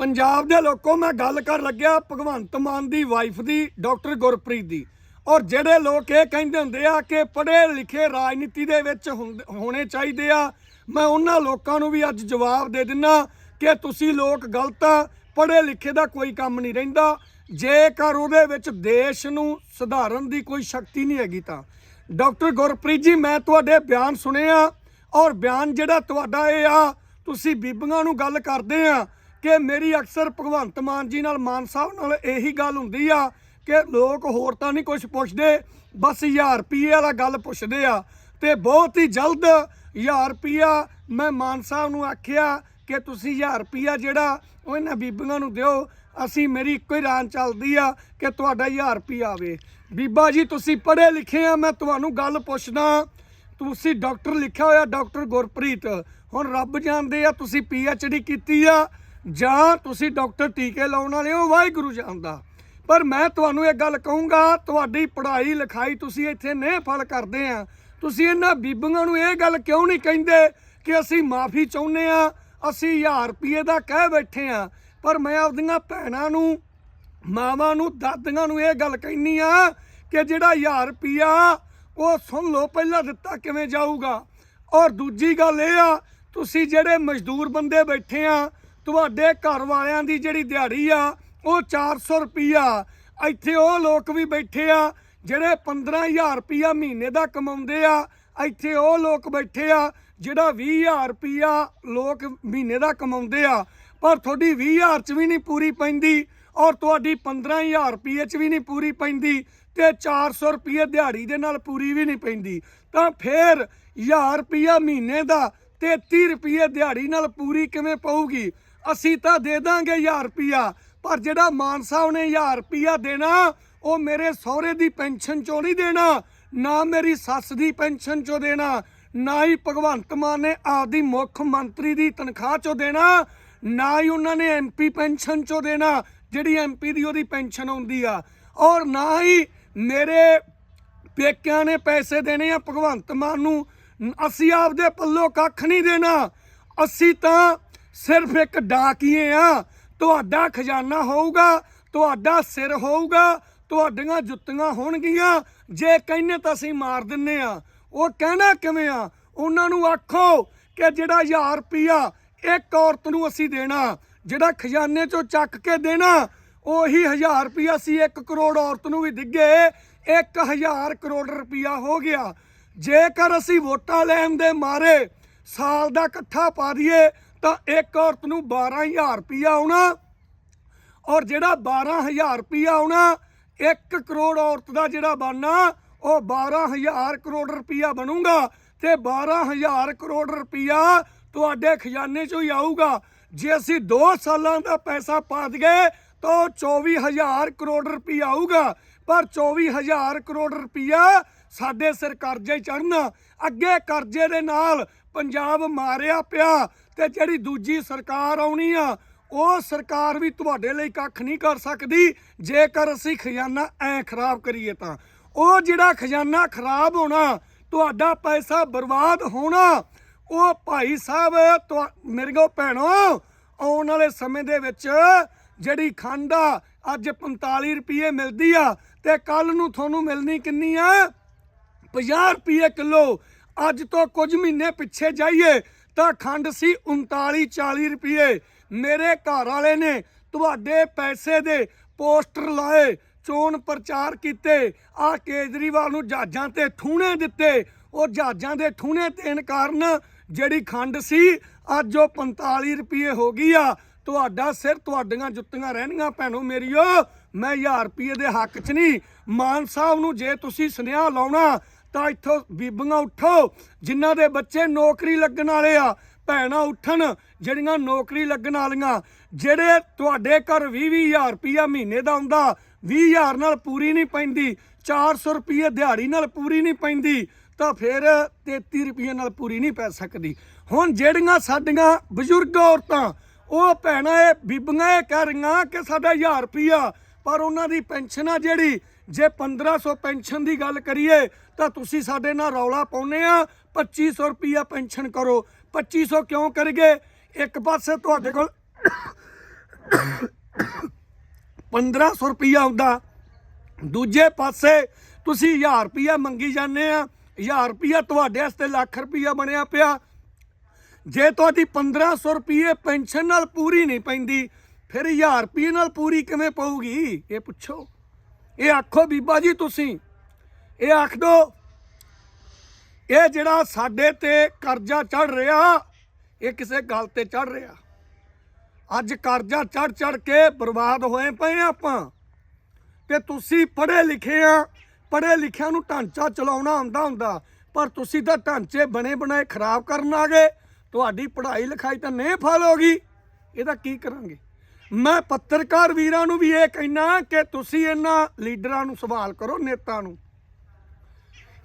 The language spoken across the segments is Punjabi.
ਪੰਜਾਬ ਦੇ ਲੋਕੋ, ਮੈਂ ਗੱਲ ਕਰ ਲੱਗਿਆ ਭਗਵੰਤ ਮਾਨ ਦੀ ਵਾਈਫ ਦੀ ਡਾਕਟਰ ਗੁਰਪ੍ਰੀਤ ਦੀ। ਔਰ ਜਿਹੜੇ ਲੋਕ ਇਹ ਕਹਿੰਦੇ ਹੁੰਦੇ ਆ ਕਿ ਪੜ੍ਹੇ ਲਿਖੇ ਰਾਜਨੀਤੀ ਦੇ ਵਿੱਚ ਹੁੰਦ- ਹੋਣੇ ਚਾਹੀਦੇ ਆ, ਮੈਂ ਉਹਨਾਂ ਲੋਕਾਂ ਨੂੰ ਵੀ ਅੱਜ ਜਵਾਬ ਦੇ ਦਿੰਨਾ ਕਿ ਤੁਸੀਂ ਲੋਕ ਗਲਤ ਆ, ਪੜ੍ਹੇ ਲਿਖੇ ਦਾ ਕੋਈ ਕੰਮ ਨਹੀਂ ਰਹਿੰਦਾ। ਜੇਕਰ ਉਹਦੇ ਵਿੱਚ ਦੇਸ਼ ਨੂੰ ਸੁਧਾਰਨ ਦੀ ਕੋਈ ਸ਼ਕਤੀ ਨਹੀਂ ਹੈਗੀ ਤਾਂ। ਡਾਕਟਰ ਗੁਰਪ੍ਰੀਤ ਜੀ, ਮੈਂ ਤੁਹਾਡੇ ਬਿਆਨ ਸੁਣੇ ਆ ਔਰ ਬਿਆਨ ਜਿਹੜਾ ਤੁਹਾਡਾ ਇਹ ਆ, ਤੁਸੀਂ ਬੀਬੀਆਂ ਨੂੰ ਗੱਲ ਕਰਦੇ ਆ ਕਿ ਮੇਰੀ ਅਕਸਰ ਭਗਵੰਤ ਮਾਨ ਜੀ ਨਾਲ, ਮਾਨ ਸਾਹਿਬ ਨਾਲ ਇਹੀ ਗੱਲ ਹੁੰਦੀ ਆ ਕਿ ਲੋਕ ਹੋਰ ਤਾਂ ਨਹੀਂ ਕੁਝ ਪੁੱਛਦੇ, ਬਸ 1000 ਰੁਪਏ ਵਾਲਾ ਗੱਲ ਪੁੱਛਦੇ ਆ ਤੇ ਬਹੁਤ ਹੀ ਜਲਦ 1000 ਰੁਪਿਆ ਮੈਂ ਮਾਨ ਸਾਹਿਬ ਨੂੰ ਆਖਿਆ ਕਿ ਤੁਸੀਂ 1000 ਰੁਪਿਆ ਜਿਹੜਾ ਉਹ ਇਹਨਾਂ ਬੀਬੀਆਂ ਨੂੰ ਦਿਓ, ਅਸੀਂ ਮੇਰੀ ਇੱਕੋ ਹੀ ਰਾਂ ਚੱਲਦੀ ਆ ਕਿ ਤੁਹਾਡਾ 1000 ਰੁਪਿਆ ਆਵੇ। ਬੀਬਾ ਜੀ, ਤੁਸੀਂ ਪੜ੍ਹੇ ਲਿਖੇ ਆ, ਮੈਂ ਤੁਹਾਨੂੰ ਗੱਲ ਪੁੱਛਦਾ, ਤੁਸੀਂ ਡਾਕਟਰ ਲਿਖਿਆ ਹੋਇਆ ਡਾਕਟਰ ਗੁਰਪ੍ਰੀਤ, ਹੁਣ ਰੱਬ ਜਾਣਦੇ ਆ ਤੁਸੀਂ ਪੀ ਐਚ ਡੀ ਕੀਤੀ ਆ ਜਾਂ ਤੁਸੀਂ ਡਾਕਟਰ ਟੀਕੇ ਲਾਉਣ ਵਾਲੇ ਹੋ, ਵਾਹਿਗੁਰੂ ਜਾਣਦਾ। ਪਰ ਮੈਂ ਤੁਹਾਨੂੰ ਇਹ ਗੱਲ ਕਹੂੰਗਾ, ਤੁਹਾਡੀ ਪੜ੍ਹਾਈ ਲਿਖਾਈ ਤੁਸੀਂ ਇੱਥੇ ਨੇ ਫਲ ਕਰਦੇ ਆ। ਤੁਸੀਂ ਇਹਨਾਂ ਬੀਬੀਆਂ ਨੂੰ ਇਹ ਗੱਲ ਕਿਉਂ ਨਹੀਂ ਕਹਿੰਦੇ ਕਿ ਅਸੀਂ ਮਾਫੀ ਚਾਹੁੰਦੇ ਆ, ਅਸੀਂ 1000 ਰੁਪਏ ਦਾ ਕਹਿ ਬੈਠੇ ਆ। ਪਰ ਮੈਂ ਆਪਦੀਆਂ ਭੈਣਾਂ ਨੂੰ, ਮਾਵਾਂ ਨੂੰ, ਦਾਦੀਆਂ ਨੂੰ ਇਹ ਗੱਲ ਕਹਿਨੀ ਆ ਕਿ ਜਿਹੜਾ 1000 ਰੁਪਿਆ ਉਹ ਸੁਣ ਲਓ, ਪਹਿਲਾਂ ਦਿੱਤਾ ਕਿਵੇਂ ਜਾਊਗਾ। ਔਰ ਦੂਜੀ ਗੱਲ ਇਹ ਆ, ਤੁਸੀਂ ਜਿਹੜੇ ਮਜ਼ਦੂਰ ਬੰਦੇ ਬੈਠੇ ਆ ਤੁਹਾਡੇ ਘਰ ਵਾਲਿਆਂ ਦੀ ਜਿਹੜੀ ਦਿਹਾੜੀ ਆ, ਉਹ 400 ਰੁਪਿਆ ਇੱਥੇ ਉਹ ਲੋਕ ਵੀ ਬੈਠੇ ਆ, ਜਿਹੜੇ 15000 ਰੁਪਿਆ ਮਹੀਨੇ ਦਾ ਕਮਾਉਂਦੇ ਆ। ਇੱਥੇ ਉਹ ਲੋਕ ਬੈਠੇ ਆ, ਜਿਹੜਾ 20000 ਰੁਪਿਆ ਲੋਕ ਮਹੀਨੇ ਦਾ ਕਮਾਉਂਦੇ ਆ। ਪਰ ਤੁਹਾਡੀ 20000 ਚ ਵੀ ਨਹੀਂ ਪੂਰੀ ਪੈਂਦੀ ਔਰ ਤੁਹਾਡੀ 15000 ਰੁਪਏ ਚ ਵੀ ਨਹੀਂ ਪੂਰੀ ਪੈਂਦੀ ਤੇ 400 ਰੁਪਏ ਦਿਹਾੜੀ ਦੇ ਨਾਲ ਪੂਰੀ ਵੀ ਨਹੀਂ ਪੈਂਦੀ। ਤਾਂ ਫੇਰ 1000 ਰੁਪਿਆ ਮਹੀਨੇ ਦਾ ਤੇ 30 ਰੁਪਏ ਦਿਹਾੜੀ ਨਾਲ ਪੂਰੀ ਕਿਵੇਂ ਪਊਗੀ? ਅਸੀਂ ਤਾਂ ਦੇ ਦਾਂਗੇ 1000 ਰੁਪਿਆ ਪਰ ਜਿਹੜਾ ਮਾਨ ਸਾਹਿਬ ਨੇ 1000 ਰੁਪਿਆ ਦੇਣਾ, ਉਹ ਮੇਰੇ ਸਹੁਰੇ ਦੀ ਪੈਨਸ਼ਨ ਚੋਂ ਨਹੀਂ ਦੇਣਾ, ਨਾ ਮੇਰੀ ਸੱਸ ਦੀ ਪੈਨਸ਼ਨ ਚੋਂ ਦੇਣਾ, ਨਾ ਹੀ ਭਗਵੰਤ ਮਾਨ ਨੇ ਆਪਦੀ ਮੁੱਖ ਮੰਤਰੀ ਦੀ ਤਨਖਾਹ ਚੋਂ ਦੇਣਾ, ਨਾ ਹੀ ਉਹਨਾਂ ਨੇ ਐਮਪੀ ਪੈਨਸ਼ਨ ਚੋਂ ਦੇਣਾ, ਜਿਹੜੀ ਐਮਪੀ ਦੀ ਉਹਦੀ ਪੈਨਸ਼ਨ ਆਉਂਦੀ ਆ। ਔਰ ਨਾ ਹੀ ਮੇਰੇ ਪੇਕਿਆਂ ਨੇ ਪੈਸੇ ਦੇਣੇ ਆ ਭਗਵੰਤ ਮਾਨ ਨੂੰ, ਅਸੀਂ ਆਪਦੇ ਪੱਲੋਂ ਕੱਖ ਨਹੀਂ ਦੇਣਾ। ਅਸੀਂ ਤਾਂ ਸਿਰਫ ਇੱਕ ਡਾਕੀਏ ਆ। ਤੁਹਾਡਾ ਖਜ਼ਾਨਾ ਹੋਊਗਾ, ਤੁਹਾਡਾ ਸਿਰ ਹੋਊਗਾ, ਤੁਹਾਡੀਆਂ ਜੁੱਤੀਆਂ ਹੋਣਗੀਆਂ। ਜੇ ਕਹਿੰਨੇ ਤਾਂ ਅਸੀਂ ਮਾਰ ਦਿੰਨੇ ਆ। ਉਹ ਕਹਿਣਾ ਕਿਵੇਂ ਆ? ਉਹਨਾਂ ਨੂੰ ਆਖੋ ਕਿ ਜਿਹੜਾ 1000 ਰੁਪਿਆ ਇੱਕ ਔਰਤ ਨੂੰ ਅਸੀਂ ਦੇਣਾ, ਜਿਹੜਾ ਖਜ਼ਾਨੇ ਚੋਂ ਚੱਕ ਕੇ ਦੇਣਾ, ਉਹੀ 1000 ਰੁਪਿਆ ਅਸੀਂ 1 ਕਰੋੜ ਔਰਤ ਨੂੰ ਵੀ ਦਿੱਗੇ। 1000 ਕਰੋੜ ਰੁਪਿਆ ਹੋ ਗਿਆ। ਜੇਕਰ ਅਸੀਂ ਵੋਟਾਂ ਲੈਣ ਦੇ ਮਾਰੇ, ਸਾਲ ਦਾ ਇਕੱਠਾ ਪਾ ਦਈਏ ਤਾਂ ਇੱਕ ਔਰਤ ਨੂੰ 12000 ਰੁਪਿਆ ਆਉਣਾ ਔਰ ਜਿਹੜਾ 12000 ਰੁਪਿਆ ਆਉਣਾ 1 ਕਰੋੜ ਔਰਤ ਦਾ ਜਿਹੜਾ ਬਣਨਾ, ਉਹ 12000 ਕਰੋੜ ਰੁਪਿਆ ਬਣੂਗਾ ਤੇ 12000 ਕਰੋੜ ਰੁਪਿਆ ਤੁਹਾਡੇ ਖਜ਼ਾਨੇ ਚੋਂ ਹੀ ਆਊਗਾ। ਜੇ ਅਸੀਂ 2 ਸਾਲਾਂ ਦਾ ਪੈਸਾ ਪਾ ਦਈਏ ਤਾਂ ਉਹ 24000 ਕਰੋੜ ਰੁਪਿਆ ਆਊਗਾ। ਪਰ 24000 ਕਰੋੜ ਰੁਪਿਆ ਸਾਡੇ ਸਿਰ ਕਰਜ਼ੇ ਚੜਨਾ ਅੱਗੇ ਕਰਜ਼ੇ ਦੇ ਨਾਲ ਪੰਜਾਬ ਮਾਰਿਆ ਪਿਆ ਤੇ ਜਿਹੜੀ ਦੂਜੀ ਸਰਕਾਰ ਆਉਣੀ ਆ, ਉਹ ਸਰਕਾਰ ਵੀ ਤੁਹਾਡੇ ਲਈ ਕੱਖ ਨਹੀਂ ਕਰ ਸਕਦੀ। ਜੇਕਰ ਅਸੀਂ ਖਜ਼ਾਨਾ ਐ ਖਰਾਬ ਕਰੀਏ ਤਾਂ। ਉਹ ਜਿਹੜਾ ਖਜ਼ਾਨਾ ਖਰਾਬ ਹੋਣਾ, ਤੁਹਾਡਾ ਪੈਸਾ ਬਰਬਾਦ ਹੋਣਾ, ਉਹ ਭਾਈ ਸਾਹਿਬ, ਤੁਹਾ- ਮੇਰੇ ਕੋ ਭੈਣੋ, ਆਉਣ ਵਾਲੇ ਸਮੇਂ ਦੇ ਵਿੱਚ ਜਿਹੜੀ ਖੰਡ ਆ, ਅੱਜ 45 ਰੁਪਏ ਮਿਲਦੀ ਆ ਤੇ ਕੱਲ ਨੂੰ ਤੁਹਾਨੂੰ ਮਿਲਣੀ ਕਿੰਨੀ ਆ? 50 ਰੁਪਏ ਕਿਲੋ। ਅੱਜ ਤੋਂ ਕੁਝ ਮਹੀਨੇ ਪਿੱਛੇ ਜਾਈਏ ਤਾਂ ਖੰਡ ਸੀ 39 40 ਰੁਪਏ। ਮੇਰੇ ਘਰ ਵਾਲੇ ਨੇ ਤੁਹਾਡੇ ਪੈਸੇ ਦੇ ਪੋਸਟਰ ਲਾਏ, ਚੋਣ ਪ੍ਰਚਾਰ ਕੀਤੇ, ਆ ਕੇਜਰੀਵਾਲ ਨੂੰ ਜਹਾਜ਼ਾਂ ਤੇ ਠੂਣੇ ਦਿੱਤੇ। ਉਹ ਜਹਾਜ਼ਾਂ ਦੇ ਠੂਣੇ ਦੇਣ ਕਾਰਨ ਜਿਹੜੀ ਖੰਡ ਸੀ ਅੱਜ ਉਹ 45 ਰੁਪਏ ਹੋ ਗਈ ਆ। ਤੁਹਾਡਾ ਸਿਰ ਤੁਹਾਡੀਆਂ ਜੁੱਤੀਆਂ ਰਹਿਣੀਆਂ ਭੈਣੋ ਮੇਰੀਓ। ਮੈਂ 1000 ਰੁਪਏ ਦੇ ਹੱਕ 'ਚ ਨਹੀਂ। ਮਾਨ ਸਾਹਿਬ ਨੂੰ ਜੇ ਤੁਸੀਂ ਸੁਨੇਹਾ ਲਾਉਣਾ ਤਾਂ ਇੱਥੋਂ ਬੀਬੀਆਂ ਉੱਠੋ, ਜਿਨ੍ਹਾਂ ਦੇ ਬੱਚੇ ਨੌਕਰੀ ਲੱਗਣ ਵਾਲੇ ਆ, ਭੈਣਾਂ ਉੱਠਣ, ਜਿਹੜੀਆਂ ਨੌਕਰੀ ਲੱਗਣ ਵਾਲੀਆਂ, ਜਿਹੜੇ ਤੁਹਾਡੇ ਘਰ 20-20000 ਰੁਪਇਆ ਮਹੀਨੇ ਦਾ ਆਉਂਦਾ 20000 ਨਾਲ ਪੂਰੀ ਨਹੀਂ ਪੈਂਦੀ 400 ਰੁਪਏ ਦਿਹਾੜੀ ਨਾਲ ਪੂਰੀ ਨਹੀਂ ਪੈਂਦੀ, ਤਾਂ ਫਿਰ 33 ਰੁਪਏ ਨਾਲ ਪੂਰੀ ਨਹੀਂ ਪੈ ਸਕਦੀ। ਹੁਣ ਜਿਹੜੀਆਂ ਸਾਡੀਆਂ ਬਜ਼ੁਰਗ ਔਰਤਾਂ, ਉਹ ਭੈਣਾਂ ਇਹ ਬੀਬੀਆਂ ਇਹ ਕਹਿ ਰਹੀਆਂ ਕਿ ਸਾਡਾ 1000 ਰੁਪਇਆ ਪਰ ਉਹਨਾਂ ਦੀ ਪੈਨਸ਼ਨ ਆ ਜਿਹੜੀ ਜੇ 1500 ਪੈਨਸ਼ਨ ਦੀ ਗੱਲ ਕਰੀਏ, ਤਾਂ ਤੁਸੀਂ ਸਾਡੇ ਨਾਲ ਰੌਲਾ ਪਾਉਨੇ ਆ। 2500 ਰੁਪਇਆ ਪੈਨਸ਼ਨ ਕਰੋ। 2500 ਕਿਉਂ ਕਰਗੇ? ਇੱਕ ਪਾਸੇ ਤੁਹਾਡੇ ਕੋਲ 1500 ਰੁਪਈਆ ਆਉਂਦਾ ਦੂਜੇ ਪਾਸੇ ਤੁਸੀਂ 1000 ਰੁਪਈਆ ਮੰਗੀ ਜਾਂਦੇ ਆ। 1000 ਰੁਪਈਆ ਤੁਹਾਡੇ ਵਾਸਤੇ ਲੱਖ ਰੁਪਈਆ ਬਣਿਆ ਪਿਆ। ਜੇ ਤੁਹਾਡੀ 1500 ਰੁਪਏ ਪੈਨਸ਼ਨ ਨਾਲ ਪੂਰੀ ਨਹੀਂ ਪੈਂਦੀ, ਫਿਰ 1000 ਰੁਪਏ ਨਾਲ ਪੂਰੀ ਕਿਵੇਂ ਪਊਗੀ? ਇਹ ਪੁੱਛੋ। ਇਹ ਆਖੋ ਬੀਬਾ ਜੀ ਤੁਸੀਂ। ਇਹ ਆਖ ਦੋ। ਇਹ ਜਿਹੜਾ ਸਾਡੇ ਤੇ ਕਰਜ਼ਾ ਚੜ ਰਿਹਾ, ਇਹ ਕਿਸੇ ਗੱਲ ਤੇ ਚੜ ਰਿਹਾ। ਅੱਜ ਕਰਜ਼ਾ ਚੜ ਚੜ ਕੇ ਬਰਬਾਦ ਹੋਏ ਪਏ ਆਪਾਂ। ਤੇ ਤੁਸੀਂ ਪੜ੍ਹੇ ਲਿਖੇ ਆ। ਪੜ੍ਹੇ ਲਿਖਿਆਂ ਨੂੰ ਢਾਂਚਾ ਚਲਾਉਣਾ ਆਉਂਦਾ ਹੁੰਦਾ। ਪਰ ਤੁਸੀਂ ਤਾਂ ਢਾਂਚੇ ਬਣੇ ਬਣਾਏ ਖਰਾਬ ਕਰਨ ਆ ਗਏ। ਤੁਹਾਡੀ ਪੜ੍ਹਾਈ ਲਿਖਾਈ ਤਾਂ ਨਹੀਂ ਫਲ ਹੋ ਗਈ। ਇਹਦਾ ਕੀ ਕਰਾਂਗੇ? ਮੈਂ ਪੱਤਰਕਾਰ ਵੀਰਾਂ ਨੂੰ ਵੀ ਇਹ ਕਹਿਣਾ ਕਿ ਤੁਸੀਂ ਇਹਨਾਂ ਲੀਡਰਾਂ ਨੂੰ ਸਵਾਲ ਕਰੋ, ਨੇਤਾ ਨੂੰ।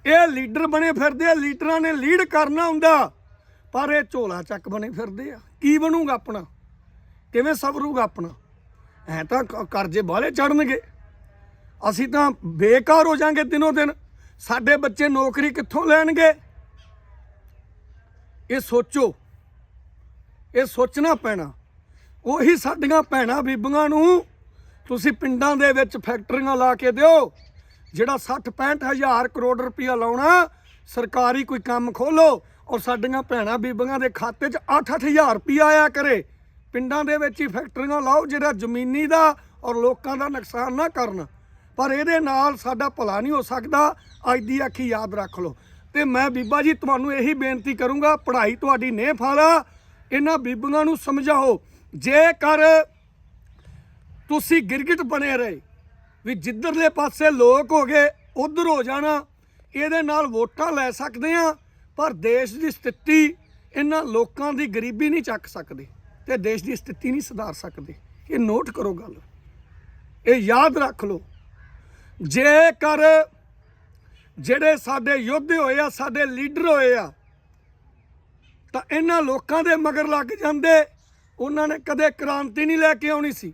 ਇਹ ਲੀਡਰ ਬਣੇ ਫਿਰਦੇ ਆ, ਲੀਡਰਾਂ ਨੇ ਲੀਡ ਕਰਨਾ ਹੁੰਦਾ, ਪਰ ਇਹ ਝੋਲਾ ਚੱਕ ਬਣੇ ਫਿਰਦੇ ਆ। ਕੀ ਬਣੂਗਾ ਆਪਣਾ? ਕਿਵੇਂ ਸਬਰੂਗਾ ਆਪਣਾ? ਐ ਤਾਂ ਕਰਜ਼ੇ ਬਾਹਲੇ ਚੜਨਗੇ ਅਸੀਂ ਤਾਂ ਬੇਕਾਰ ਹੋ ਜਾਾਂਗੇ ਦਿਨੋ ਦਿਨ। ਸਾਡੇ ਬੱਚੇ ਨੌਕਰੀ ਕਿੱਥੋਂ ਲੈਣਗੇ? ਇਹ ਸੋਚੋ। ਇਹ ਸੋਚਣਾ ਪੈਣਾ। ਉਹੀ ਸਾਡੀਆਂ ਭੈਣਾਂ ਬੀਬੀਆਂ ਨੂੰ ਤੁਸੀਂ ਪਿੰਡਾਂ ਦੇ ਵਿੱਚ ਫੈਕਟਰੀਆਂ ਲਾ ਕੇ ਦਿਓ, ਜਿਹੜਾ 60 65 ਹਜ਼ਾਰ ਕਰੋੜ ਰੁਪਇਆ ਲਾਉਣਾ, ਸਰਕਾਰੀ ਕੋਈ ਕੰਮ ਖੋਲੋ ਔਰ ਸਾਡੀਆਂ ਭੈਣਾਂ ਬੀਬੀਆਂ ਦੇ ਖਾਤੇ 'ਚ 8-8 ਹਜ਼ਾਰ ਰੁਪਇਆ ਆਇਆ ਕਰੇ। ਪਿੰਡਾਂ ਦੇ ਵਿੱਚ ਹੀ ਫੈਕਟਰੀਆਂ ਲਾਓ ਜਿਹੜਾ ਜ਼ਮੀਨੀ ਦਾ ਔਰ ਲੋਕਾਂ ਦਾ ਨੁਕਸਾਨ ਨਾ ਕਰਨ। ਪਰ ਇਹਦੇ ਨਾਲ ਸਾਡਾ ਭਲਾ ਨਹੀਂ ਹੋ ਸਕਦਾ, ਅੱਜ ਦੀ ਅੱਖੀ ਯਾਦ ਰੱਖ ਲਓ। ਤੇ ਮੈਂ ਬੀਬਾ ਜੀ, ਤੁਹਾਨੂੰ ਇਹੀ ਬੇਨਤੀ ਕਰੂੰਗਾ, ਪੜ੍ਹਾਈ ਤੁਹਾਡੀ ਨੇ ਫਾਲਾ। ਇਹਨਾਂ ਬੀਬੀਆਂ ਨੂੰ ਸਮਝਾਓ ਜੇਕਰ ਤੁਸੀਂ ਗਿਰਗਿਟ ਬਣੇ ਰਹੇ, ਵੀ ਜਿੱਧਰਲੇ ਪਾਸੇ ਲੋਕ ਹੋ ਗਏ, ਉਧਰ ਹੋ ਜਾਣਾ, ਇਹਦੇ ਨਾਲ ਵੋਟਾਂ ਲੈ ਸਕਦੇ ਆ ਪਰ ਦੇਸ਼ ਦੀ ਸਥਿਤੀ ਇਹਨਾਂ ਲੋਕਾਂ ਦੀ ਗਰੀਬੀ ਨਹੀਂ ਚੱਕ ਸਕਦੇ ਤੇ ਦੇਸ਼ ਦੀ ਸਥਿਤੀ ਨਹੀਂ ਸੁਧਾਰ ਸਕਦੇ। ਇਹ ਨੋਟ ਕਰੋ ਗੱਲ। ਇਹ ਯਾਦ ਰੱਖ ਲਓ। ਜੇਕਰ ਜਿਹੜੇ ਸਾਡੇ ਯੋਧੇ ਹੋਏ ਆ, ਸਾਡੇ ਲੀਡਰ ਹੋਏ ਆ, ਤਾਂ ਇਹਨਾਂ ਲੋਕਾਂ ਦੇ ਮਗਰ ਲੱਗ ਜਾਂਦੇ ਉਹਨਾਂ ਨੇ ਕਦੇ ਕ੍ਰਾਂਤੀ ਨਹੀਂ ਲੈ ਕੇ ਆਉਣੀ ਸੀ।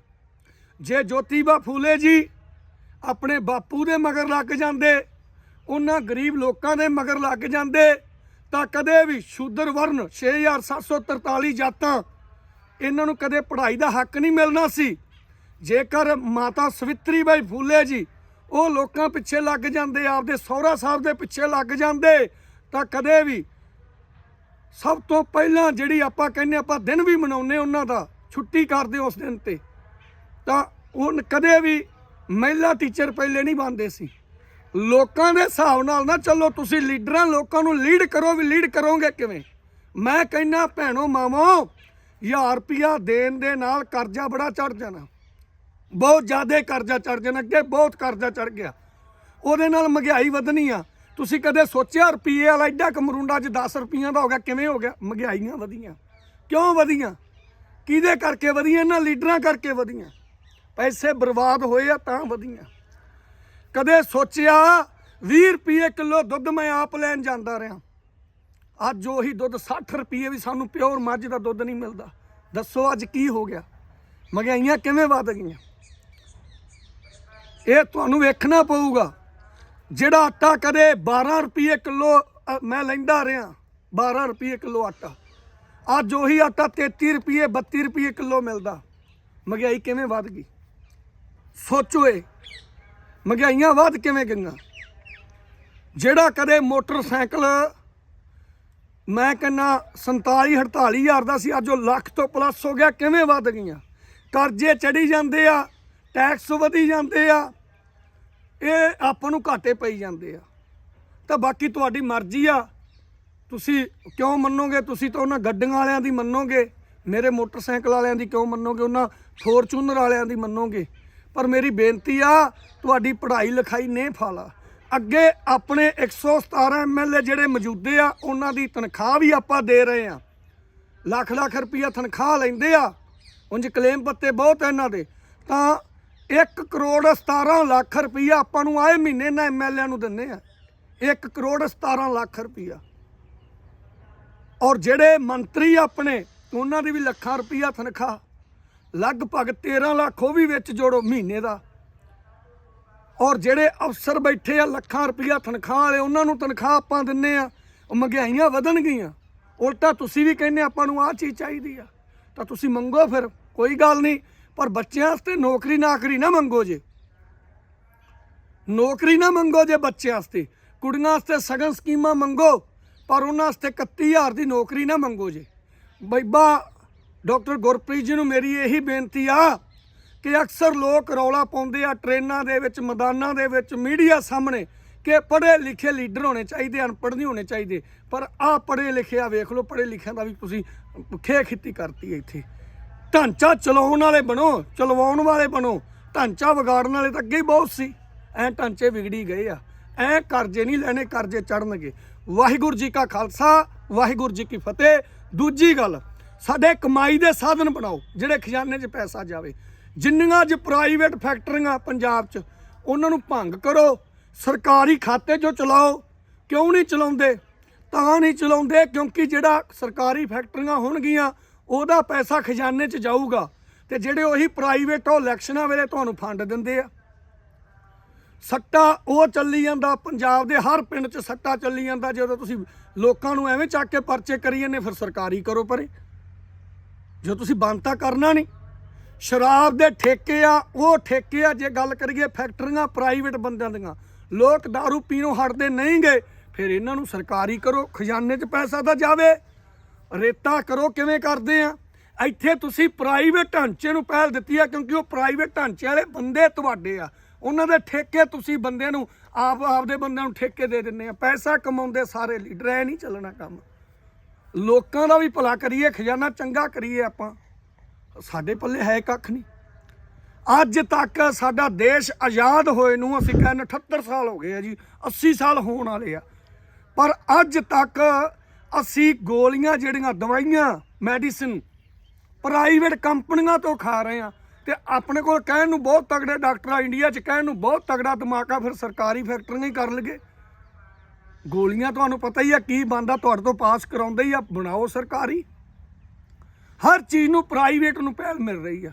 ਜੇ ਜੋਤੀਬਾ ਫੂਲੇ ਜੀ ਆਪਣੇ ਬਾਪੂ ਦੇ ਮਗਰ ਲੱਗ ਜਾਂਦੇ, ਉਹਨਾਂ ਗਰੀਬ ਲੋਕਾਂ ਦੇ ਮਗਰ ਲੱਗ ਜਾਂਦੇ, ਤਾਂ ਕਦੇ ਵੀ ਸ਼ੂਦਰ ਵਰਨ 6743 ਜਾਤਾਂ ਇਹਨਾਂ ਨੂੰ ਕਦੇ ਪੜ੍ਹਾਈ ਦਾ ਹੱਕ ਨਹੀਂ ਮਿਲਣਾ ਸੀ। ਜੇਕਰ ਮਾਤਾ ਸਵਿਤਰੀ ਬਾਈ ਫੂਲੇ ਜੀ ਉਹ ਲੋਕਾਂ ਪਿੱਛੇ ਲੱਗ ਜਾਂਦੇ, ਆਪਦੇ ਸਹੁਰਾ ਸਾਹਿਬ ਦੇ ਪਿੱਛੇ ਲੱਗ ਜਾਂਦੇ, ਤਾਂ ਕਦੇ ਵੀ ਸਭ ਤੋਂ ਪਹਿਲਾਂ ਜਿਹੜੀ ਆਪਾਂ ਕਹਿੰਦੇ ਆਪਾਂ ਦਿਨ ਵੀ ਮਨਾਉਂਦੇ ਉਹਨਾਂ ਦਾ, ਛੁੱਟੀ ਕਰਦੇ ਉਸ ਦਿਨ ਤੇ। ਤਾਂ ਉਹ ਕਦੇ ਵੀ ਮਹਿਲਾ ਟੀਚਰ ਪਹਿਲੇ ਨਹੀਂ ਬਣਦੇ ਸੀ। ਲੋਕਾਂ ਦੇ ਹਿਸਾਬ ਨਾਲ ਨਾ ਚੱਲੋ ਤੁਸੀਂ ਲੀਡਰਾਂ ਲੋਕਾਂ ਨੂੰ ਲੀਡ ਕਰੋ ਵੀ ਲੀਡ ਕਰੋਗੇ ਕਿਵੇਂ? ਮੈਂ ਕਹਿੰਨਾ ਭੈਣੋ ਮਾਵੋ 1000 ਰੁਪਿਆ ਦੇਣ ਦੇ ਨਾਲ ਕਰਜ਼ਾ ਬੜਾ ਚੜ ਜਾਣਾ। ਬਹੁਤ ਜ਼ਿਆਦਾ ਕਰਜ਼ਾ ਚੜ ਜਾਣਾ, ਅੱਗੇ ਬਹੁਤ ਕਰਜ਼ਾ ਚੜ ਗਿਆ। ਉਹਦੇ ਨਾਲ ਮਹਿੰਗਾਈ ਵਧਣੀ ਆ। ਤੁਸੀਂ ਕਦੇ ਸੋਚਿਆ ਰੁਪਈਏ ਵਾਲਾ ਐਡਾ ਕਮਰੁੰਡਾ ਅੱਜ 10 ਰੁਪਈਆਂ ਦਾ ਹੋ ਗਿਆ? ਕਿਵੇਂ ਹੋ ਗਿਆ? ਮਹਿੰਗਾਈਆਂ ਵਧੀਆਂ। ਕਿਉਂ ਵਧੀਆਂ? ਕਿਹਦੇ ਕਰਕੇ ਵਧੀਆਂ? ਇਹਨਾਂ ਲੀਡਰਾਂ ਕਰਕੇ ਵਧੀਆਂ। ਪੈਸੇ ਬਰਬਾਦ ਹੋਏ ਆ ਤਾਂ ਵਧੀਆਂ। ਕਦੇ ਸੋਚਿਆ 20 ਰੁਪਏ ਕਿਲੋ ਦੁੱਧ ਮੈਂ ਆਪ ਲੈਣ ਜਾਂਦਾ ਰਿਹਾ। ਅੱਜ ਉਹੀ ਦੁੱਧ 60 ਰੁਪਏ ਵੀ ਸਾਨੂੰ ਪਿਓਰ ਮੱਝ ਦਾ ਦੁੱਧ ਨਹੀਂ ਮਿਲਦਾ। ਦੱਸੋ ਅੱਜ ਕੀ ਹੋ ਗਿਆ? ਮਹਿੰਗਾਈਆਂ ਕਿਵੇਂ ਵੱਧ ਗਈਆਂ? ਇਹ ਤੁਹਾਨੂੰ ਵੇਖਣਾ ਪਊਗਾ। ਜਿਹੜਾ ਆਟਾ ਕਦੇ 12 ਰੁਪਏ ਕਿਲੋ ਮੈਂ ਲੈਂਦਾ ਰਿਹਾ 12 ਰੁਪਏ ਕਿਲੋ ਆਟਾ। ਅੱਜ ਉਹੀ ਆਟਾ 33 ਰੁਪਏ 32 ਰੁਪਏ ਕਿਲੋ ਮਿਲਦਾ। ਮਹਿੰਗਾਈ ਕਿਵੇਂ ਵੱਧ ਗਈ? ਸੋਚੋ ਇਹ, ਮਹਿੰਗਾਈਆਂ ਵੱਧ ਕਿਵੇਂ ਗਈਆਂ? ਜਿਹੜਾ ਕਦੇ ਮੋਟਰਸਾਈਕਲ, ਮੈਂ ਕਹਿੰਨਾ 47 48 ਹਜ਼ਾਰ ਦਾ ਸੀ, ਅੱਜ ਉਹ ਲੱਖ ਤੋਂ ਪਲੱਸ ਹੋ ਗਿਆ, ਕਿਵੇਂ ਵੱਧ ਗਈਆਂ? ਕਰਜ਼ੇ ਚੜੀ ਜਾਂਦੇ ਆ ਟੈਕਸ ਵਧੀ ਜਾਂਦੇ ਆ ਇਹ ਆਪਾਂ ਨੂੰ ਘਾਟੇ ਪਈ ਜਾਂਦੇ ਆ। ਤਾਂ ਬਾਕੀ ਤੁਹਾਡੀ ਮਰਜ਼ੀ ਆ। ਤੁਸੀਂ ਕਿਉਂ ਮੰਨੋਗੇ? ਤੁਸੀਂ ਤਾਂ ਉਹਨਾਂ ਗੱਡੀਆਂ ਵਾਲਿਆਂ ਦੀ ਮੰਨੋਗੇ। ਮੇਰੇ ਮੋਟਰਸਾਈਕਲ ਵਾਲਿਆਂ ਦੀ ਕਿਉਂ ਮੰਨੋਗੇ? ਉਹਨਾਂ ਫੋਰਚੂਨਰ ਵਾਲਿਆਂ ਦੀ ਮੰਨੋਗੇ। ਪਰ ਮੇਰੀ ਬੇਨਤੀ ਆ, ਤੁਹਾਡੀ ਪੜ੍ਹਾਈ ਲਿਖਾਈ ਨੇ ਫਾਲਾ ਅੱਗੇ ਆਪਣੇ 117 ਐਮਐਲਏ ਜਿਹੜੇ ਮੌਜੂਦੇ ਆ, ਉਹਨਾਂ ਦੀ ਤਨਖਾਹ ਵੀ ਆਪਾਂ ਦੇ ਰਹੇ ਆ। ਲੱਖ ਲੱਖ ਰੁਪਈਆ ਤਨਖਾਹ ਲੈਂਦੇ ਆ। ਉਂਝ ਕਲੇਮ ਪੱਤੇ ਬਹੁਤ ਇਹਨਾਂ ਦੇ। ਤਾਂ 1 ਕਰੋੜ 17 ਲੱਖ ਰੁਪਈਆ ਆਪਾਂ ਨੂੰ ਆਏ ਮਹੀਨੇ ਨਾ ਐਮਐਲਏ ਨੂੰ ਦਿੰਦੇ ਆ। 1 ਕਰੋੜ 17 ਲੱਖ ਰੁਪਈਆ। ਔਰ ਜਿਹੜੇ ਮੰਤਰੀ ਆਪਣੇ, ਉਹਨਾਂ ਦੀ ਵੀ ਲੱਖਾਂ ਰੁਪਈਆ ਤਨਖਾਹ। ਲਗਭਗ 13 ਲੱਖ ਉਹ ਵੀ ਵਿੱਚ ਜੋੜੋ ਮਹੀਨੇ ਦਾ। ਔਰ ਜਿਹੜੇ ਅਫਸਰ ਬੈਠੇ ਆ ਲੱਖਾਂ ਰੁਪਈਆ ਤਨਖਾਹ ਵਾਲੇ, ਉਹਨਾਂ ਨੂੰ ਤਨਖਾਹ ਆਪਾਂ ਦਿੰਨੇ ਆ। ਉਹ ਮਹਿੰਗਾਈਆਂ ਵਧਣ ਗਈਆਂ ਉਲਟਾ ਤੁਸੀਂ ਵੀ ਕਹਿੰਦੇ ਆਪਾਂ ਨੂੰ ਆਹ ਚੀਜ਼ ਚਾਹੀਦੀ ਆ। ਤਾਂ ਤੁਸੀਂ ਮੰਗੋ ਫਿਰ, ਕੋਈ ਗੱਲ ਨਹੀਂ। ਪਰ ਬੱਚਿਆਂ ਵਾਸਤੇ ਨੌਕਰੀ ਨਾਕਰੀ ਨਾ ਮੰਗੋ ਜੇ। ਨੌਕਰੀ ਨਾ ਮੰਗੋ ਜੇ ਬੱਚਿਆਂ ਵਾਸਤੇ। ਕੁੜੀਆਂ ਵਾਸਤੇ ਸਗਨ ਸਕੀਮਾਂ ਮੰਗੋ, ਪਰ ਉਹਨਾਂ ਵਾਸਤੇ 31000 ਦੀ ਨੌਕਰੀ ਨਾ ਮੰਗੋ ਜੇ। ਬਈਬਾ ਡਾਕਟਰ ਗੁਰਪ੍ਰੀਤ ਜੀ ਨੂੰ ਮੇਰੀ ਇਹੀ ਬੇਨਤੀ ਆ ਕਿ ਅਕਸਰ ਲੋਕ ਰੌਲਾ ਪਾਉਂਦੇ ਆ ਟ੍ਰੇਨਾਂ ਦੇ ਵਿੱਚ, ਮੈਦਾਨਾਂ ਦੇ ਵਿੱਚ, ਮੀਡੀਆ ਸਾਹਮਣੇ ਕਿ ਪੜ੍ਹੇ ਲਿਖੇ ਲੀਡਰ ਹੋਣੇ ਚਾਹੀਦੇ, ਅਨਪੜ੍ਹ ਨਹੀਂ ਹੋਣੇ ਚਾਹੀਦੇ। ਪਰ ਆ ਪੜ੍ਹੇ ਲਿਖਿਆ ਵੇਖ ਲਓ, ਪੜ੍ਹੇ ਲਿਖਿਆਂ ਦਾ ਵੀ ਤੁਸੀਂ ਖੇ ਖਿੱਤੀ ਕਰਤੀ ਇੱਥੇ। ਢਾਂਚਾ ਚਲਾਉਣ ਵਾਲੇ ਬਣੋ, ਚਲਵਾਉਣ ਵਾਲੇ ਬਣੋ। ਢਾਂਚਾ ਵਿਗਾੜਨ ਵਾਲੇ ਤਾਂ ਅੱਗੇ ਹੀ ਬਹੁਤ ਸੀ। ਐ ਢਾਂਚੇ ਵਿਗੜੀ ਗਏ ਆ। ਐ ਕਰਜ਼ੇ ਨਹੀਂ ਲੈਣੇ, ਕਰਜ਼ੇ ਚੜਨਗੇ ਵਾਹਿਗੁਰੂ ਜੀ ਕਾ ਖਾਲਸਾ, ਵਾਹਿਗੁਰੂ ਜੀ ਕੀ ਫਤਿਹ। ਦੂਜੀ ਗੱਲ, ਸਾਡੇ ਕਮਾਈ ਦੇ ਸਾਧਨ ਬਣਾਓ, ਜਿਹੜੇ ਖਜ਼ਾਨੇ 'ਚ ਪੈਸਾ ਜਾਵੇ। ਜਿੰਨੀਆਂ ਅੱਜ ਪ੍ਰਾਈਵੇਟ ਫੈਕਟਰੀਆਂ ਪੰਜਾਬ 'ਚ, ਉਹਨਾਂ ਨੂੰ ਭੰਗ ਕਰੋ। ਸਰਕਾਰੀ ਖਾਤੇ 'ਚੋਂ ਚਲਾਓ। ਕਿਉਂ ਨਹੀਂ ਚਲਾਉਂਦੇ? ਤਾਂ ਨਹੀਂ ਚਲਾਉਂਦੇ, ਕਿਉਂਕਿ ਜਿਹੜਾ ਸਰਕਾਰੀ ਫੈਕਟਰੀਆਂ ਹੋਣਗੀਆਂ ਉਹਦਾ ਪੈਸਾ ਖਜ਼ਾਨੇ 'ਚ ਜਾਊਗਾ ਤੇ ਜਿਹੜੇ ਉਹੀ ਪ੍ਰਾਈਵੇਟ ਉਹ ਇਲੈਕਸ਼ਨਾਂ ਵੇਲੇ ਤੁਹਾਨੂੰ ਫੰਡ ਦਿੰਦੇ ਆ। ਸੱਟਾ ਉਹ ਚੱਲੀ ਜਾਂਦਾ, ਪੰਜਾਬ ਦੇ ਹਰ ਪਿੰਡ 'ਚ ਸੱਟਾ ਚੱਲੀ ਜਾਂਦਾ, ਜਦੋਂ ਤੁਸੀਂ ਲੋਕਾਂ ਨੂੰ ਐਵੇਂ ਚੱਕ ਕੇ ਪਰਚੇ ਕਰੀ ਜਾਂਦੇ, ਫਿਰ ਸਰਕਾਰੀ ਕਰੋ ਪਰੇ। ਜੋ ਤੁਸੀਂ ਬੰਦ ਤਾਂ ਕਰਨਾ ਨਹੀਂ। ਸ਼ਰਾਬ ਦੇ ਠੇਕੇ ਆ, ਉਹ ਠੇਕੇ ਆ, ਜੇ ਗੱਲ ਕਰੀਏ ਫੈਕਟਰੀਆਂ ਪ੍ਰਾਈਵੇਟ ਬੰਦਿਆਂ ਦੀਆਂ। ਲੋਕ दारू ਪੀਣੋਂ ਹਟਦੇ ਨਹੀਂ ਗਏ ਫਿਰ ਇਹਨਾਂ ਨੂੰ ਸਰਕਾਰੀ ਕਰੋ, ਖਜ਼ਾਨੇ 'ਚ ਪੈਸਾ ਤਾਂ ਜਾਵੇ। ਰੇਤਾ ਕਰੋ, ਕਿਵੇਂ ਕਰਦੇ ਆ? ਇੱਥੇ ਤੁਸੀਂ ਪ੍ਰਾਈਵੇਟ ਢਾਂਚੇ ਨੂੰ ਪਹਿਲ ਦਿੱਤੀ ਆ, ਕਿਉਂਕਿ ਉਹ ਪ੍ਰਾਈਵੇਟ ਢਾਂਚੇ ਵਾਲੇ ਬੰਦੇ ਤੁਹਾਡੇ ਆ। ਉਹਨਾਂ ਦੇ ਠੇਕੇ ਤੁਸੀਂ ਬੰਦਿਆਂ ਨੂੰ, ਆਪ, ਆਪਦੇ ਬੰਦਿਆਂ ਨੂੰ ਠੇਕੇ ਦੇ ਦਿੰਦੇ ਆ। ਪੈਸਾ ਕਮਾਉਂਦੇ ਸਾਰੇ ਲੀਡਰ ਐ ਨਹੀਂ ਚੱਲਣਾ ਕੰਮ। ਲੋਕਾਂ ਦਾ ਵੀ ਭਲਾ ਕਰੀਏ, ਖਜ਼ਾਨਾ ਚੰਗਾ ਕਰੀਏ ਆਪਾਂ। ਸਾਡੇ ਪੱਲੇ ਹੈ ਕੱਖ ਨਹੀਂ। ਅੱਜ ਤੱਕ ਸਾਡਾ ਦੇਸ਼ ਆਜ਼ਾਦ ਹੋਏ ਨੂੰ ਅਸੀਂ ਕਹਿੰਦੇ 78 ਸਾਲ ਹੋ ਗਏ ਆ ਜੀ 80 ਸਾਲ ਹੋਣ ਵਾਲੇ ਆ। ਪਰ ਅੱਜ ਤੱਕ ਅਸੀਂ ਗੋਲੀਆਂ ਜਿਹੜੀਆਂ ਦਵਾਈਆਂ ਮੈਡੀਸਿਨ ਪ੍ਰਾਈਵੇਟ ਕੰਪਨੀਆਂ ਤੋਂ ਖਾ ਰਹੇ ਆ ਤੇ ਆਪਣੇ ਕੋਲ ਕਹਿਣ ਨੂੰ ਬਹੁਤ ਤਗੜੇ ਡਾਕਟਰ ਆ ਇੰਡੀਆ 'ਚ ਕਹਿਣ ਨੂੰ ਬਹੁਤ ਤਗੜਾ ਦਿਮਾਗ ਆ, ਫਿਰ ਸਰਕਾਰੀ ਫੈਕਟਰੀਆਂ ਹੀ ਕਰ ਲਗੇ। ਗੋਲੀਆਂ ਤੁਹਾਨੂੰ ਪਤਾ ਹੀ ਆ, ਕੀ ਬੰਦਾ ਤੁਹਾਡੇ ਤੋਂ ਪਾਸ ਕਰਾਉਂਦੇ ਹੀ ਆ, ਬਣਾਓ ਸਰਕਾਰੀ। ਹਰ ਚੀਜ਼ ਨੂੰ ਪ੍ਰਾਈਵੇਟ ਨੂੰ ਪਹਿਲ ਮਿਲ ਰਹੀ ਆ।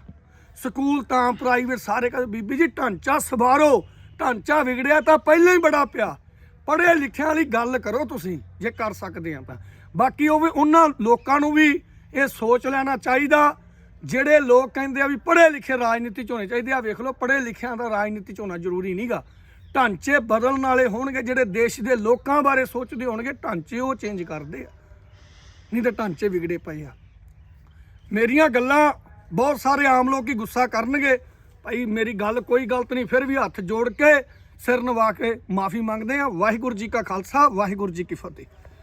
ਸਕੂਲ ਤਾਂ ਪ੍ਰਾਈਵੇਟ ਸਾਰੇ ਕਦੇ ਬੀਬੀ ਜੀ, ਢਾਂਚਾ ਸਵਾਰੋ, ਢਾਂਚਾ ਵਿਗੜਿਆ ਤਾਂ ਪਹਿਲਾਂ ਹੀ ਬੜਾ ਪਿਆ। ਪੜ੍ਹੇ ਲਿਖਿਆਂ ਵਾਲੀ ਗੱਲ ਕਰੋ ਤੁਸੀਂ, ਜੇ ਕਰ ਸਕਦੇ ਆ ਤਾਂ। ਬਾਕੀ ਉਹ ਵੀ ਉਹਨਾਂ ਲੋਕਾਂ ਨੂੰ ਵੀ ਇਹ ਸੋਚ ਲੈਣਾ ਚਾਹੀਦਾ, ਜਿਹੜੇ ਲੋਕ ਕਹਿੰਦੇ ਆ ਵੀ ਪੜ੍ਹੇ ਲਿਖੇ ਰਾਜਨੀਤੀ ਚ ਹੋਣੇ ਚਾਹੀਦੇ ਆ। ਵੇਖ ਲਓ, ਪੜ੍ਹੇ ਲਿਖਿਆਂ ਦਾ ਰਾਜਨੀਤੀ ਚ ਹੋਣਾ ਜ਼ਰੂਰੀ ਨਹੀਂਗਾ ਢਾਂਚੇ ਬਦਲਣ ਵਾਲੇ ਹੋਣਗੇ, ਜਿਹੜੇ ਦੇਸ਼ ਦੇ ਲੋਕਾਂ ਬਾਰੇ ਸੋਚਦੇ ਹੋਣਗੇ, ਢਾਂਚੇ ਉਹ ਚੇਂਜ ਕਰਦੇ ਆ। ਨਹੀਂ ਤਾਂ ਢਾਂਚੇ ਵਿਗੜੇ ਪਏ ਆ। ਮੇਰੀਆਂ ਗੱਲਾਂ ਬਹੁਤ ਸਾਰੇ ਆਮ ਲੋਕ ਹੀ ਗੁੱਸਾ ਕਰਨਗੇ, ਭਾਈ ਮੇਰੀ ਗੱਲ ਕੋਈ ਗਲਤ ਨਹੀਂ, ਫਿਰ ਵੀ ਹੱਥ ਜੋੜ ਕੇ ਸਿਰ ਨਵਾ ਕੇ ਮਾਫੀ ਮੰਗਦੇ ਆ ਵਾਹਿਗੁਰੂ ਜੀ ਕਾ ਖਾਲਸਾ ਵਾਹਿਗੁਰੂ ਜੀ ਕੀ ਫਤਿਹ।